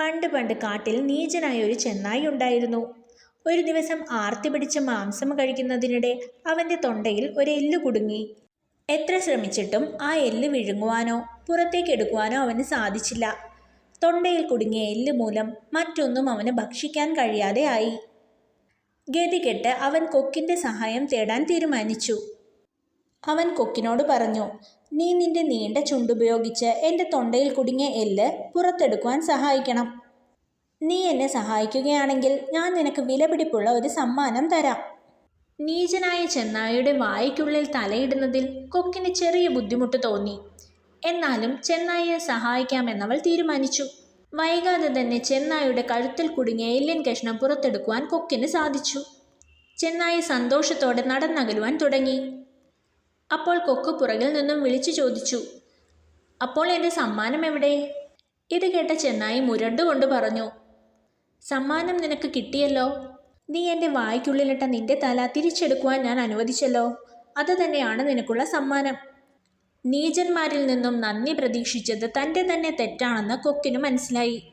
പണ്ട് പണ്ട് കാട്ടിൽ നീചനായ ഒരു ചെന്നായി ഉണ്ടായിരുന്നു. ഒരു ദിവസം ആർത്തി പിടിച്ച മാംസം കഴിക്കുന്നതിനിടെ അവന്റെ തൊണ്ടയിൽ ഒരു എല്ല് കുടുങ്ങി. എത്ര ശ്രമിച്ചിട്ടും ആ എല്ല് വിഴുങ്ങുവാനോ പുറത്തേക്ക് എടുക്കുവാനോ അവന് സാധിച്ചില്ല. തൊണ്ടയിൽ കുടുങ്ങിയ എല്ല് മൂലം മറ്റൊന്നും അവന് ഭക്ഷിക്കാൻ കഴിയാതെ ആയി. ഗതികെട്ട് അവൻ കൊക്കിന്റെ സഹായം തേടാൻ തീരുമാനിച്ചു. അവൻ കൊക്കിനോട് പറഞ്ഞു നീ നിന്റെ നീണ്ട ചുണ്ടുപയോഗിച്ച് എന്റെ തൊണ്ടയിൽ കുടുങ്ങിയ എല്ല് പുറത്തെടുക്കുവാൻ സഹായിക്കണം. നീ എന്നെ സഹായിക്കുകയാണെങ്കിൽ ഞാൻ നിനക്ക് വിലപിടിപ്പുള്ള ഒരു സമ്മാനം തരാം. നീചനായ ചെന്നായയുടെ വായ്ക്കുള്ളിൽ തലയിടുന്നതിൽ കൊക്കിന് ചെറിയ ബുദ്ധിമുട്ട് തോന്നി. എന്നാലും ചെന്നായിയെ സഹായിക്കാമെന്നവൾ തീരുമാനിച്ചു. വൈകാതെ തന്നെ ചെന്നായിയുടെ കഴുത്തിൽ കുടുങ്ങിയ എല്ലിൻ കഷ്ണം പുറത്തെടുക്കുവാൻ കൊക്കിന് സാധിച്ചു. ചെന്നായി സന്തോഷത്തോടെ നടന്നകലുവാൻ തുടങ്ങി. അപ്പോൾ കൊക്ക് പുറകിൽ നിന്നും വിളിച്ചു ചോദിച്ചു അപ്പോൾ എന്റെ സമ്മാനം എവിടെ? ഇത് കേട്ട ചെന്നായി മുരണ്ടുകൊണ്ട് പറഞ്ഞു സമ്മാനം നിനക്ക് കിട്ടിയല്ലോ. നീ എന്റെ വായ്ക്കുള്ളിലിട്ട നിന്റെ തല തിരിച്ചെടുക്കുവാൻ ഞാൻ അനുവദിച്ചല്ലോ. അത് തന്നെയാണ് നിനക്കുള്ള സമ്മാനം. നീചന്മാരിൽ നിന്നും നന്ദി പ്രതീക്ഷിച്ചത് തന്റെ തന്നെ തെറ്റാണെന്ന് കൊക്കിന് മനസ്സിലായി.